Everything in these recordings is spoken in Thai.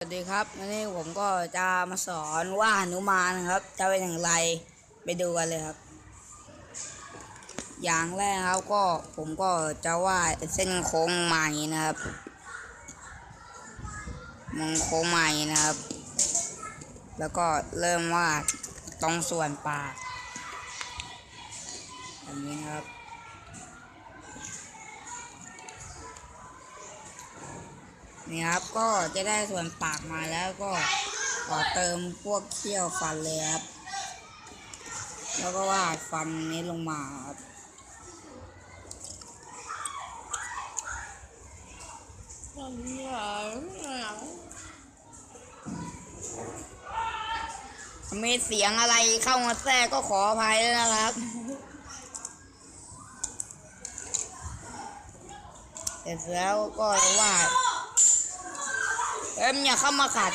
สวัสดีครับวันนี้ผมก็จะมาสอนว่าหนุมานครับ จะเป็นอย่างไรไปดูกันเลยครับ อย่างแรกครับก็ผมก็จะวาดเส้นโค้งใหม่นะครับมงโค้งใหม่นะครับ แล้วก็เริ่มวาดตรงส่วนปากแบบนี้ครับ นี่ครับก็จะได้ส่วนปากมาแล้วก็ขอเติมพวกเขี้ยวฟันเลยครับ แล้วก็วาดฟันนี้ลงมาครับมีเสียงอะไรเข้ามาแทรกก็ขออภัยด้วยนะครับ เสร็จแล้วก็วาด เอ็มอย่าเข้ามาขัด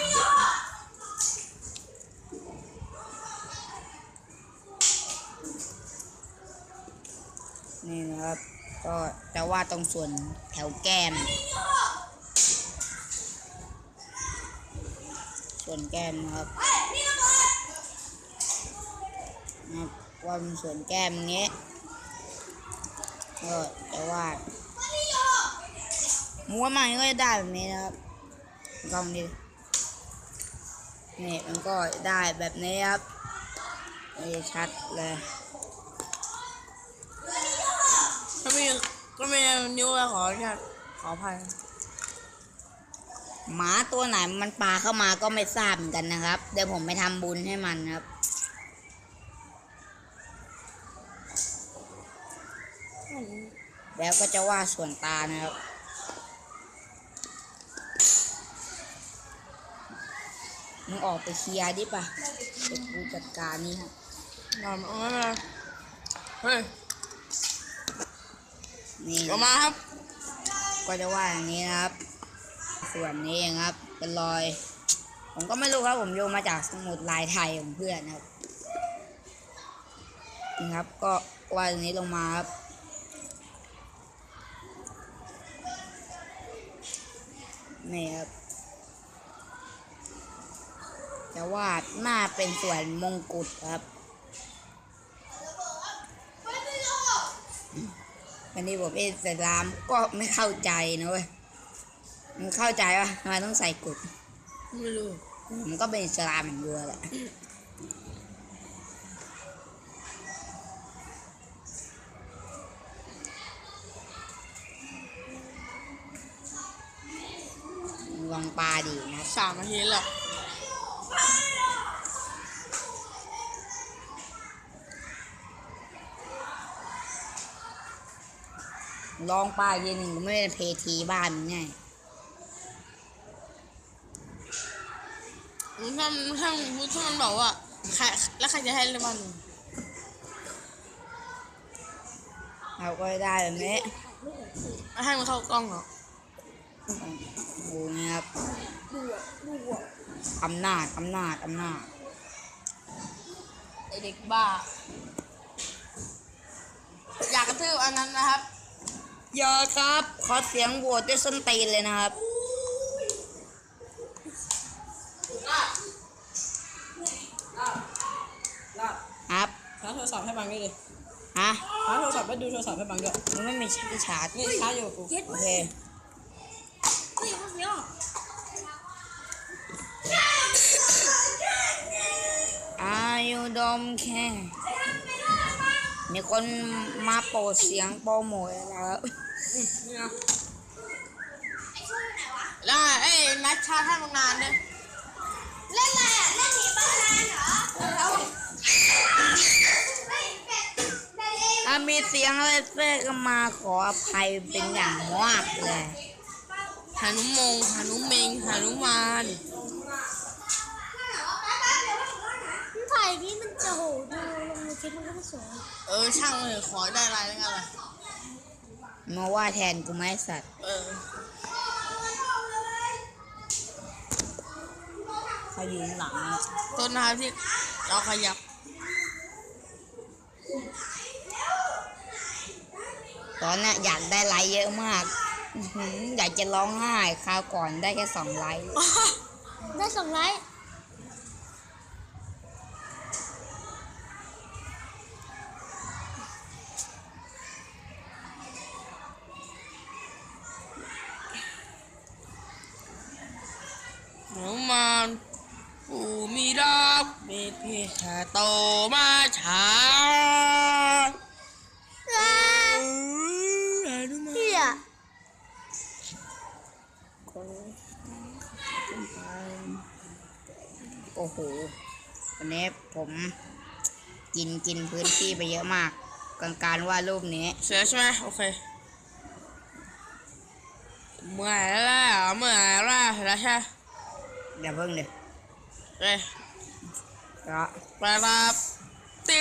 นี่นะครับ ก็จะวาดตรงส่วนแถวแก้ม ส่วนแก้มครับนะครับวาดเป็นส่วนแก้มเงี้ยก็จะวาดม้วนมันก็จะได้แบบนี้นะครับ ลองดินี่มันก็ได้แบบนี้ครับนี่ชัดเลยก็มีก็มีนิ้วอะขอแค่ขออภัยหมาตัวไหนมันปลาเข้ามาก็ไม่ทราบเหมือนกันนะครับ เดี๋ยวผมไปทำบุญให้มันครับแล้วก็จะวาดส่วนตานะครับ มึงออกไปเคลียร์ดิป่ะเดี๋ยวกูจัดการนี่ฮะนอนเอาไม่เป็นไรเฮ้ยนี่ออกมาครับ ก็จะวาดอย่างนี้นะครับ ส่วนนี้เองครับ เป็นรอย ผมก็ไม่รู้ครับ ผมโยงมาจากสมุดลายไทยของเพื่อนนะครับนี่ครับ ก็วาดอย่างนี้ลงมาครับนี่ครับ จะวาดหน้าเป็นส่วนมงกุฎครับ วันนี้ผมเอสลามก็ไม่เข้าใจนะเว้ยมันเข้าใจว่าทำไมต้องใส่กุฎไม่รู้มันก็เป็นอิสลามเหมือนเดิมแหละลองปลาดีนะครับสามนาทีแหละ ลองปลาเย็นหนึ่งไม่ได้เพทีบ้านมันไงถ้าถ้าถ้ามันบอกว่าใครแล้วใครจะให้รางวัลเราก็ได้แบบนี้ให้มันเข้ากล้องเหรอโอ้โหนี่ครับอำนาจอำนาจอำนาจไอเด็กบ้า อยากกระทืบอันนั้นนะครับ อย่าครับ ขอเสียงโหวตด้วยส้นตีนเลยนะครับ ครับชาร์จโทรศัพท์ให้บังด้วยดิฮะชาร์จโทรศัพท์แล้วดูโทรศัพท์ให้บังด้วยมันไม่มีที่ชาร์จนี่ชาร์จอยู่กับกูโอเคอายุดมแค่มีคนมาโปรดเสียงโปรโมทแล้ว นี่นะแล้วไอ้นัดชาร์จให้มึงนานเนี่ยเล่นอะไรอะเล่นหนีบอลนานเหรอแล้วไม่เป็ดเป็ดเองถ้ามีเสียงอะไรแทรกเข้ามาขออภัยเป็นอย่างมากเลยหานุมงหานุเมงหานุมานถ่ายนี้มันจะโหดูลงในคลิปมันก็ไม่สวยเออช่างเลยขอได้อะไรแล้วกันล่ะ มาว่าแทนกูไหมสัตว์เออเขายืนหลังอะต้นนะครับที่เราขยับตอนเนี้ยอยากได้ไลค์เยอะมากอื้อหืออยากจะร้องไห้คราวก่อนได้แค่สองไลค์ ได้สองไลค์ มีรักมีพี่โตมาช้าเนูมาเฮียโอ้โห วันนี้ผมกินกินพื้นที่ไปเยอะมากกับการวาดรูปนี้ เสร็จใช่ไหมโอเคเมื่อยแล้วเมื่อยแล้วเสร็จแล้วใช่เดี๋ยวเพิ่งเดี๋ย วเอ้ยก็ไปรับ